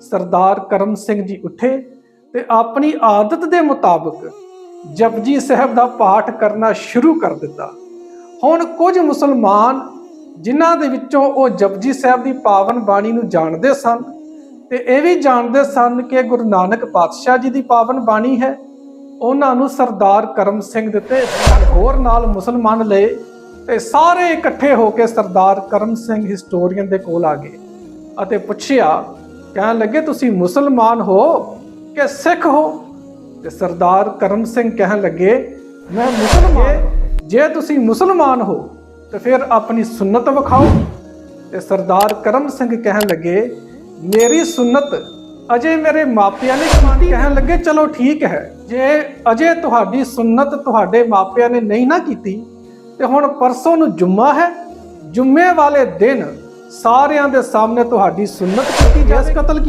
ਸਰਦਾਰ ਕਰਮ ਸਿੰਘ ਜੀ ਉੱਠੇ ਤੇ ਆਪਣੀ ਆਦਤ ਦੇ ਮੁਤਾਬਕ ਜਪਜੀ ਸਾਹਿਬ ਦਾ ਪਾਠ ਕਰਨਾ ਸ਼ੁਰੂ ਕਰ ਦਿੱਤਾ। ਹੁਣ ਕੁਝ ਮੁਸਲਮਾਨ ਜਿਨ੍ਹਾਂ ਦੇ ਵਿੱਚੋਂ ਉਹ ਜਪਜੀ ਸਾਹਿਬ ਦੀ ਪਾਵਨ ਬਾਣੀ ਨੂੰ ਜਾਣਦੇ ਸਨ ਤੇ ਇਹ ਵੀ ਜਾਣਦੇ ਸਨ ਕਿ ਗੁਰੂ ਨਾਨਕ ਪਾਤਸ਼ਾਹ ਜੀ ਦੀ ਪਾਵਨ ਬਾਣੀ ਹੈ, ਉਹਨਾਂ ਨੂੰ ਸਰਦਾਰ ਕਰਮ ਸਿੰਘ ਦਿੱਤੇ ਹੋਰ ਨਾਲ ਮੁਸਲਮਾਨ ਲਏ ਤੇ ਸਾਰੇ ਇਕੱਠੇ ਹੋ ਕੇ ਸਰਦਾਰ ਕਰਮ ਸਿੰਘ ਹਿਸਟੋਰੀਅਨ ਦੇ ਕੋਲ ਆ ਗਏ ਅਤੇ ਪੁੱਛਿਆ ਕਹਿਣ ਲੱਗੇ, ਤੁਸੀਂ ਮੁਸਲਮਾਨ ਹੋ ਕਿ ਸਿੱਖ ਹੋ? ਤੇ ਸਰਦਾਰ ਕਰਮ ਸਿੰਘ ਕਹਿਣ ਲੱਗੇ, ਮੈਂ ਮੁਸਲਮਾਨ ਜੇ ਤੁਸੀਂ ਮੁਸਲਮਾਨ ਹੋ, ਤੇ ਫਿਰ ਆਪਣੀ ਸੁਨਨਤ ਵਿਖਾਓ। ਤੇ ਸਰਦਾਰ ਕਰਮ ਸਿੰਘ ਕਹਿਣ ਲੱਗੇ, ਮੇਰੀ ਸੁਨਨਤ ਅਜੇ ਮੇਰੇ ਮਾਪਿਆਂ ਨੇ ਕੀਤੀ ਕਹਿਣ ਲੱਗੇ, ਚਲੋ ਠੀਕ ਹੈ। ਜੇ ਅਜੇ ਤੁਹਾਡੀ ਸੁਨਨਤ ਤੁਹਾਡੇ ਮਾਪਿਆਂ ਨੇ ਨਹੀਂ ਨਾ ਕੀਤੀ, ਤੇ ਹੁਣ ਪਰਸੋਂ ਨੂੰ ਜੁਮਾ ਹੈ। ਜੁਮੇ ਵਾਲੇ ਦਿਨ ਸਾਰਿਆਂ ਦੇ ਸਾਹਮਣੇ ਤੁਹਾਡੀ ਸੁਨਨਤ ਕੀਤੀ ਜਿਸ ਕਤਲ ਕੀਤੀ